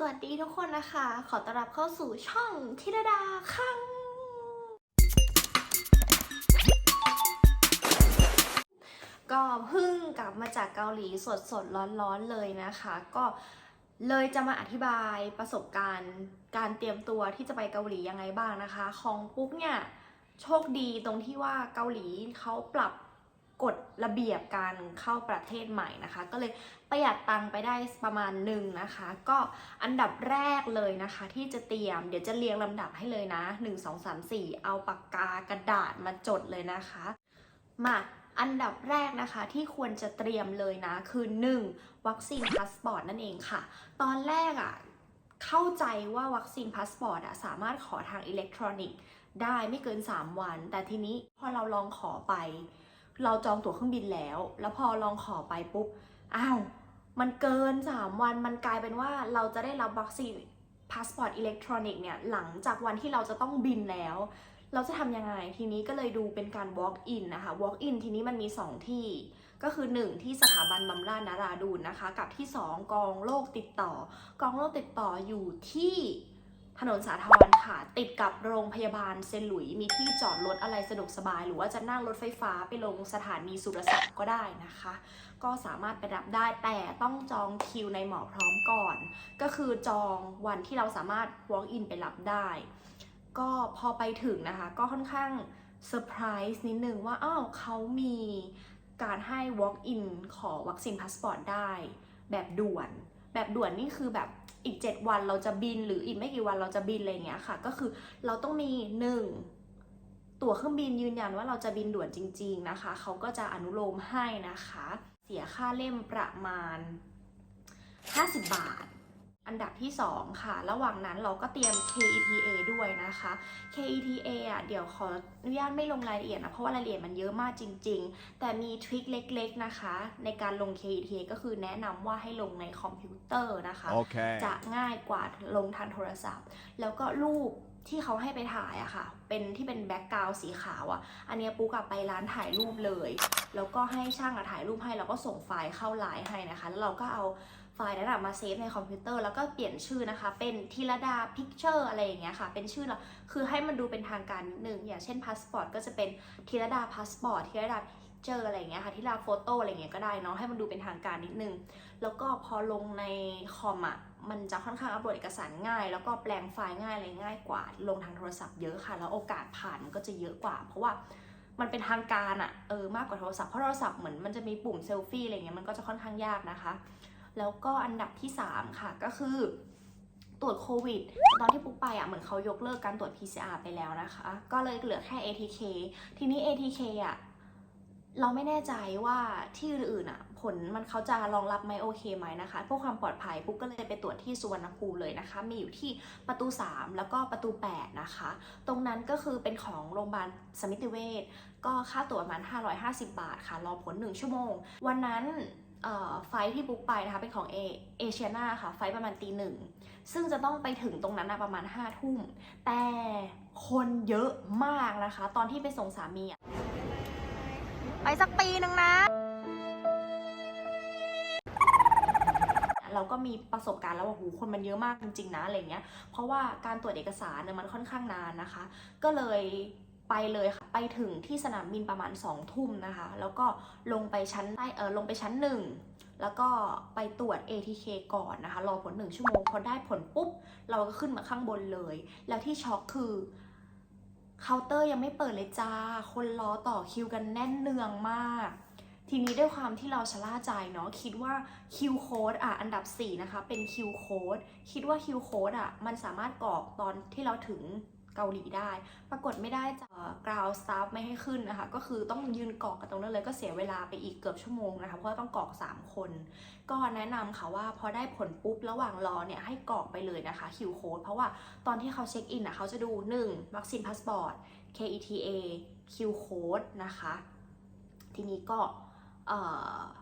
สวัสดีทุกคนนะคะ ขอต้อนรับเข้าสู่ช่องธิดาดาคังก็เพิ่งกลับมาจากเกาหลีสดสดร้อนร้อนๆเลยนะคะ ก็เลยจะมาอธิบายประสบการณ์การเตรียมตัวที่จะไปเกาหลียังไงบ้างนะคะ ของปุ๊กเนี่ยโชคดีตรงที่ว่าเกาหลีเขาปรับ กฎระเบียบการเข้าประเทศใหม่นะคะ ก็เลยประหยัดตังไปได้ประมาณหนึ่งนะคะ ก็อันดับแรกเลยนะคะ ที่จะเตรียมเดี๋ยวจะเรียงลำดับให้เลยนะ 1 2 3 4 เอาปากกากระดาษมาจดเลยนะคะ มาอันดับแรกนะคะที่ควรจะเตรียมเลยนะ คือ 1. วัคซีนพาสปอร์ตนั่นเองค่ะ ตอนแรกอะ่ะเข้าใจว่าวัคซีนพาสปอร์ตอะสามารถขอทางอิเล็กทรอนิกส์ได้ไม่เกิน 3 วัน แต่ทีนี้พอเราลองขอไป เราจองตั๋วเครื่องบินแล้ว แล้วพอลองขอไปปุ๊บ อ้าว มันเกิน 3 วัน มันกลายเป็นว่าเราจะได้รับวัคซีนพาสปอร์ตอิเล็กทรอนิกส์เนี่ย หลังจากวันที่เราจะต้องบินแล้ว เราจะทำยังไง ทีนี้ก็เลยดูเป็นการ walk in นะคะ walk in ทีนี้มันมี 2 ที่ ก็คือ 1 ที่สถาบันบำราศนาราดูนนะคะ กับที่ 2 กองโรคติดต่อ กองโรคติดต่ออยู่ที่ ถนนสาทรค่ะ ติดกับโรงพยาบาลเซนหลุย มีที่จอดรถอะไรสะดวกสบาย หรือว่าจะนั่งรถไฟฟ้าไปลงสถานีสุรศักดิ์ก็ได้นะคะ ก็สามารถไปรับได้แต่ต้องจองคิวในหมอพร้อมก่อน ก็คือจองวันที่เราสามารถ walk in ไปรับได้ ก็พอไปถึงนะคะ ก็ค่อนข้างเซอร์ไพรส์นิดนึงว่าอ้าวเขามีการให้ walk in ขอวัคซีนพาสปอร์ตได้ แบบด่วน แบบด่วนนี่คือแบบ อีก 7 วันเราจะบินหรืออีกไม่กี่วันเราจะบินอะไรเงี้ยค่ะ ก็คือเราต้องมี 1 ตั๋วเครื่องบินยืนยันว่าเราจะบินด่วนจริง ๆนะคะ เขาก็จะอนุโลมให้นะคะ เสียค่าเล่มประมาณ 50 บาท อันดับที่ 2 ค่ะ ระหว่างนั้นเราก็เตรียม KETA ด้วยนะคะ KETA อะ เดี๋ยวขออนุญาตไม่ลงรายละเอียดนะ เพราะว่ารายละเอียดมันเยอะมากจริง ๆ แต่มีทริคเล็ก ๆ นะคะ ในการลง KETA ก็คือแนะนำว่าให้ลงในคอมพิวเตอร์นะคะ Okay. จะง่ายกว่าลงทางโทรศัพท์ แล้วก็รูปที่เขาให้ไปถ่ายอะค่ะ เป็นที่เป็นแบ็กกราวสีขาวอะอันเนี้ยปุ๊กอะไปร้านถ่ายรูปเลย แล้วก็ให้ช่างอะถ่ายรูปให้ แล้วก็ส่งไฟล์เข้าไลน์ให้นะคะ แล้วเราก็เอา ไฟล์นั้นมาเซฟในคอมพิวเตอร์แล้วก็เปลี่ยนชื่อนะคะ เป็นธีรดาพิกเจอร์อะไรอย่างเงี้ยค่ะ เป็นชื่อเราคือให้มันดูเป็นทางการนิดนึงอย่างเช่นพาสปอร์ตก็จะเป็นธีรดาพาสปอร์ตธีรดาพิกเจอร์อะไรอย่างเงี้ยค่ะธีรดาโฟโต้อะไรอย่างเงี้ยก็ได้เนาะให้มันดูเป็นทางการนิดนึง แล้วก็พอลงในคอมอะมันจะค่อนข้างอัปโหลดเอกสารง่าย แล้วก็แปลงไฟล์ง่ายอะไรง่ายกว่า ลงทางโทรศัพท์เยอะค่ะ แล้วโอกาสผ่านมันก็จะเยอะกว่า เพราะว่ามันเป็นทางการอะเออมากกว่าโทรศัพท์เพราะโทรศัพท์เหมือนมันจะมีปุ่มเซลฟี่อะไรเงี้ยมันก็จะค่อนข้างยากนะคะ แล้วก็อันดับที่ 3 ค่ะก็คือตรวจโควิด ตอนที่ปุ๊กไปอะเหมือนเขายกเลิกการตรวจ PCR ไปแล้วนะคะ ก็เลยเหลือแค่ ATK ทีนี้ ATK อะเราไม่แน่ใจว่าที่อื่นอะ ผลมันเขาจะรองรับไหมโอเคไหมนะคะเพื่อความปลอดภัยปุ๊กก็เลยไปตรวจที่สุวรรณภูมิเลยนะคะ มีอยู่ที่ประตู 3 แล้วก็ประตู 8 นะคะ ตรงนั้นก็คือเป็นของโรงพยาบาลสมิติเวชก็ค่าตั๋วประมาณ 550 บาทค่ะ รอผล 1 ชั่วโมง วันนั้น ไฟที่บุ๊กไปนะคะเป็นของเอเอเชียนาค่ะ ไฟประมาณตีหนึ่ง ซึ่งจะต้องไปถึงตรงนั้นนะประมาณ5ทุ่ม แต่คนเยอะมากนะคะ ตอนที่ไปส่งสามีอะไปสักปีหนึ่งนะ เราก็มีประสบการณ์แล้วว่าโหคนมันเยอะมากจริงๆนะอะไรเงี้ย เพราะว่าการตรวจเอกสารเนี่ยมันค่อนข้างนานนะคะ ก็เลย ไปเลยค่ะ ไปถึงที่สนามบินประมาณ2องทุ่มนะคะ แล้วก็ลงไปชั้นใต้เออลงไปชั้นหนึ่งแล้วก็ไปตรวจ ATK ก่อนนะคะ รอผล 1 ชั่วโมง พอได้ผลปุ๊บ เราก็ขึ้นมาข้างบนเลย แล้วที่ช็อกคือเคาน์เตอร์ยังไม่เปิดเลยจ้า คนรอต่อคิวกันแน่นเนืองมาก ทีนี้ด้วยความที่เราชะล่าใจเนาะคิดว่า Q code อะอันดับ 4 นะคะ เป็น Q code คิดว่า Q code อะมันสามารถกรอกตอนที่เราถึง เกาหลีได้ ปรากฏไม่ได้จากราวสตาฟไม่ให้ขึ้นนะคะ ก็คือต้องยืนกรอกกันตรงนั้นเลยก็เสียเวลาไปอีกเกือบชั่วโมงนะคะ เพราะว่าต้องกรอก 3 คน ก็แนะนำค่ะว่าพอได้ผลปุ๊บระหว่างรอเนี่ยให้กรอกไปเลยนะคะ Q code เพราะว่าตอนที่เขาเช็คอินอะเขาจะดู 1. วัคซีนพาสปอร์ต KETA Q code นะคะ ทีนี้ก็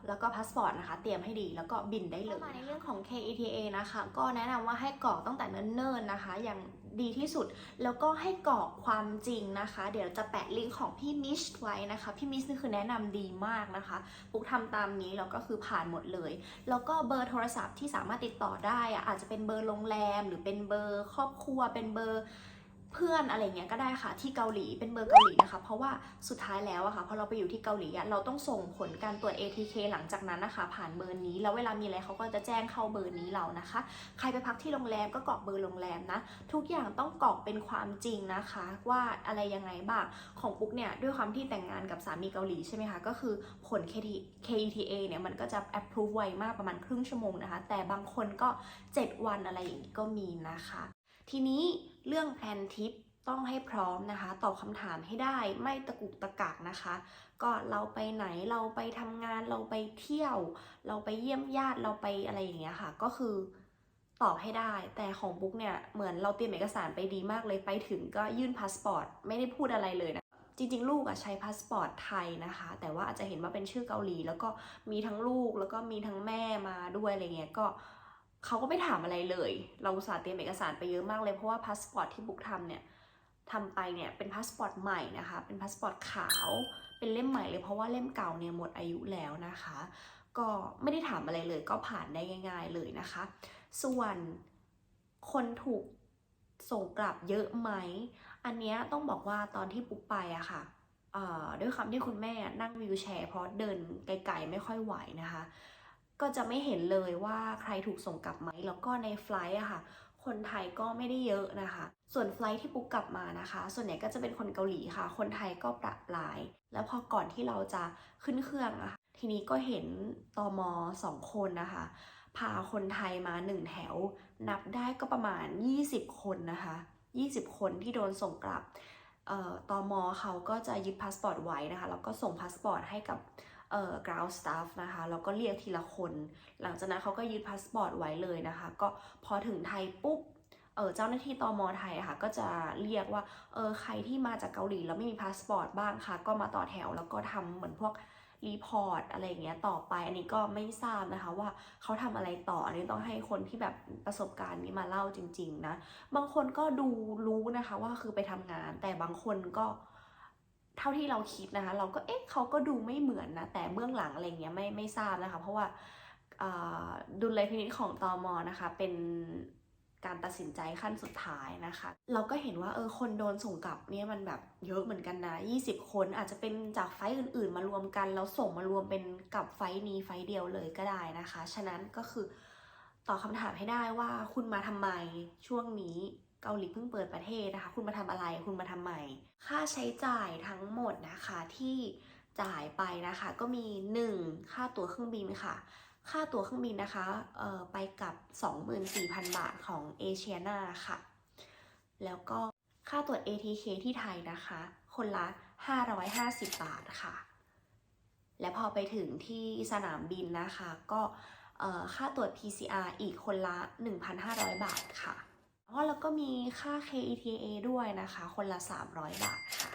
แล้วก็พาสปอร์ตนะคะ เตรียมให้ดีแล้วก็บินได้เลยมาในเรื่องของ KETA นะคะ ก็แนะนำว่าให้กรอกตั้งแต่เนิ่นๆนะคะ อย่าง ดีที่สุด แล้วก็ให้กรอกความจริงนะคะ เดี๋ยวจะแปะลิงก์ของพี่มิชไว้นะคะ พี่มิชนี่คือแนะนำดีมากนะคะปุ๊กทำตามนี้แล้วก็คือผ่านหมดเลย แล้วก็เบอร์โทรศัพท์ที่สามารถติดต่อได้อะอาจจะเป็นเบอร์โรงแรม หรือเป็นเบอร์ครอบครัวเป็นเบอร์ เพื่อนอะไรเงี้ยก็ได้ค่ะที่เกาหลีเป็นเบอร์เกาหลีนะคะ เพราะว่าสุดท้ายแล้วอะค่ะพอเราไปอยู่ที่เกาหลีอะเราต้องส่งผลการตรวจ ATK หลังจากนั้นนะคะ ผ่านเบอร์นี้แล้วเวลามีอะไรเขาก็จะแจ้งเข้าเบอร์นี้เรานะคะ ใครไปพักที่โรงแรมก็กรอกเบอร์โรงแรมนะ ทุกอย่างต้องกรอกเป็นความจริงนะคะ ว่าอะไรยังไงบ้างของปุ๊กเนี่ยด้วยความที่แต่งงานกับสามีเกาหลีใช่ไหมคะก็คือผล KT KETA เนี่ยมันก็จะ approve ไวมากประมาณครึ่งชั่วโมงนะคะ แต่บางคนก็ 7 วันอะไรอย่างนี้ก็มีนะคะ ทีนี้เรื่องแพลนทิปต้องให้พร้อมนะคะตอบคำถามให้ได้ไม่ตะกุกตะกักนะคะ ก็เราไปไหนเราไปทำงานเราไปเที่ยว เราไปเยี่ยมญาติเราไปอะไรอย่างเงี้ยค่ะ ก็คือตอบให้ได้ แต่ของบุ๊กเนี่ยเหมือนเราเตรียมเอกสารไปดีมากเลยไปถึงก็ยื่นพาสปอร์ตไม่ได้พูดอะไรเลยนะจริงๆ ลูกอะใช้พาสปอร์ตไทยนะคะ แต่ว่าอาจจะเห็นว่าเป็นชื่อเกาหลี แล้วก็มีทั้งลูกแล้วก็มีทั้งแม่มาด้วยอะไรเงี้ยก็ เขาก็ไม่ถามอะไรเลย เราอุตส่าห์เตรียมเอกสารไปเยอะมากเลย เพราะว่าพาสปอร์ตที่บุ๊กทำเนี่ยทำไปเนี่ยเป็นพาสปอร์ตใหม่นะคะ เป็นพาสปอร์ตขาว เป็นเล่มใหม่เลยเพราะว่าเล่มเก่าเนี่ยหมดอายุแล้วนะคะ ก็ไม่ได้ถามอะไรเลยก็ผ่านได้ง่าย ๆเลยนะคะ ส่วนคนถูกส่งกลับเยอะไหม อันเนี้ยต้องบอกว่าตอนที่ปุ๊กไปอะค่ะเอ่อด้วยความที่คุณแม่นั่งวีลแชร์เพราะเดินไกลๆไม่ค่อยไหวนะคะ ก็จะไม่เห็นเลยว่าใครถูกส่งกลับไหมแล้วก็ในไฟล์อะค่ะ คนไทยก็ไม่ได้เยอะนะคะ ส่วนไฟล์ที่ปุ๊กกลับมานะคะ ส่วนใหญ่ก็จะเป็นคนเกาหลีค่ะ คนไทยก็ประปราย แล้วพอก่อนที่เราจะขึ้นเครื่องอะคะทีนี้ก็เห็นตอมสองคนนะคะ พาคนไทยมาหนึ่งแถว นับได้ก็ประมาณ 20 คนนะคะ 20 คนที่โดนส่งกลับเอ่อตอมเขาก็จะยึดพาสปอร์ตไว้นะคะ แล้วก็ส่งพาสปอร์ตให้กับ เอ่อ ground staff นะคะแล้วก็เรียกทีละคน หลังจากนั้นเขาก็ยึดพาสปอร์ตไว้เลยนะคะ ก็พอถึงไทยปุ๊บเออเจ้าหน้าที่ตอมไทยค่ะก็จะเรียกว่าเออใครที่มาจากเกาหลีแล้วไม่มีพาสปอร์ตบ้างค่ะ ก็มาต่อแถวแล้วก็ทำเหมือนพวกรีพอร์ตอะไรอย่างเงี้ยต่อไป อันนี้ก็ไม่ทราบนะคะว่าเขาทำอะไรต่ออันนี้ต้องให้คนที่แบบประสบการณ์นี้มาเล่าจริง ๆ นะ บางคนก็ดูรู้นะคะว่าคือไปทำงาน แต่บางคนก็ เท่าที่เราคิดนะคะ เราก็เอ๊ะเขาก็ดูไม่เหมือนนะ แต่เบื้องหลังอะไรเงี้ยไม่ไม่ทราบนะคะ เพราะว่าดุลยพินิจของตอมอนะคะ เป็นการตัดสินใจขั้นสุดท้ายนะคะ เราก็เห็นว่าเออคนโดนส่งกลับเนี่ยมันแบบเยอะเหมือนกันนะ 20 คนอาจจะเป็นจากไฟอื่น ๆ มารวมกัน แล้วส่งมารวมเป็นกับไฟนี้ไฟเดียวเลยก็ได้นะคะ ฉะนั้นก็คือ ตอบคำถามให้ได้ว่าคุณมาทำไมช่วงนี้เกาหลีเพิ่งเปิดประเทศนะคะ คุณมาทำอะไรคุณมาทำไมค่าใช้จ่ายทั้งหมดนะคะที่จ่ายไปนะคะ ก็มี 1 ค่าตั๋วเครื่องบินค่ะ ค่าตั๋วเครื่องบินนะคะเอ่อไปกับ 24,000 บาทของเอเชียนาค่ะ แล้วก็ค่าตรวจ ATK ที่ไทยนะคะ คนละ 550 บาทค่ะ และพอไปถึงที่สนามบินนะคะ ก็ ค่าตรวจ PCR อีกคนละ 1,500 บาทค่ะเพราะแล้วก็มีค่า KETA ด้วยนะคะ คนละ 300 บาทค่ะ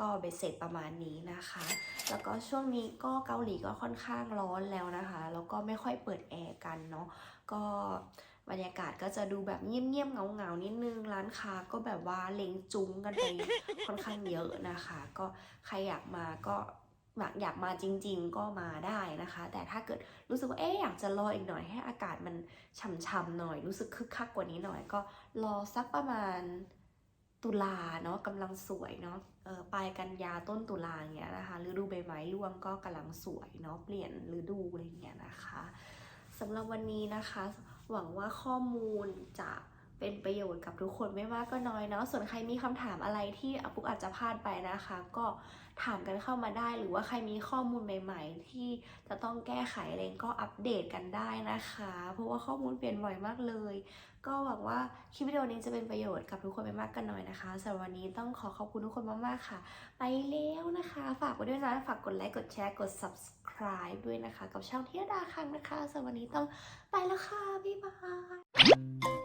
ก็เบ็ดเสร็จประมาณนี้นะคะ แล้วก็ช่วงนี้ก็เกาหลีก็ค่อนข้างร้อนแล้วนะคะ แล้วก็ไม่ค่อยเปิดแอร์กันเนาะ ก็บรรยากาศก็จะดูแบบเงียบๆเงาๆนิดนึง ร้านค้าก็แบบว่าเล็งจุ้งกันไปค่อนข้างเยอะนะคะ ก็ใครอยากมาก็ อยากอยากมาจริง ๆ ก็มาได้นะคะ แต่ถ้าเกิดรู้สึกว่าเอ๊อยากจะรออีกหน่อยให้อากาศมันช่ำๆหน่อย รู้สึกคึกคักกว่านี้หน่อย ก็รอสักประมาณตุลาเนาะกำลังสวยเนาะออปลายกันยาต้นตุลาอย่างเงี้ยนะคะฤดูใบไม้ร่วงก็กำลังสวยเนาะเปลี่ยนฤดูอะไรอย่างเงี้ยนะคะสำหรับวันนี้นะคะ หวังว่าข้อมูลจะเป็นประโยชน์กับทุกคนไม่มากก็น้อยเนาะส่วนใครมีคำถามอะไรที่อปุ๊กอาจจะพลาดไปนะคะ ก็ ถามกันเข้ามาได้ หรือว่าใครมีข้อมูลใหม่ ๆ ที่จะต้องแก้ไขอะไรก็อัปเดตกันได้นะคะ เพราะว่าข้อมูลเปลี่ยนบ่อยมากเลย ก็หวังว่าคลิปวิดีโอนี้จะเป็นประโยชน์กับทุกคนไม่มากก็น้อยนะคะสำหรับวันนี้ต้องขอขอบคุณทุกคนมากๆค่ะ ไปแล้วนะคะ ฝากไว้ด้วยนะฝากกดไลค์กดแชร์กด subscribe ด้วยนะคะ กับช่องเที่ยดาคังนะคะสำหรับวันนี้ต้องไปแล้วค่ะบ๊ายบาย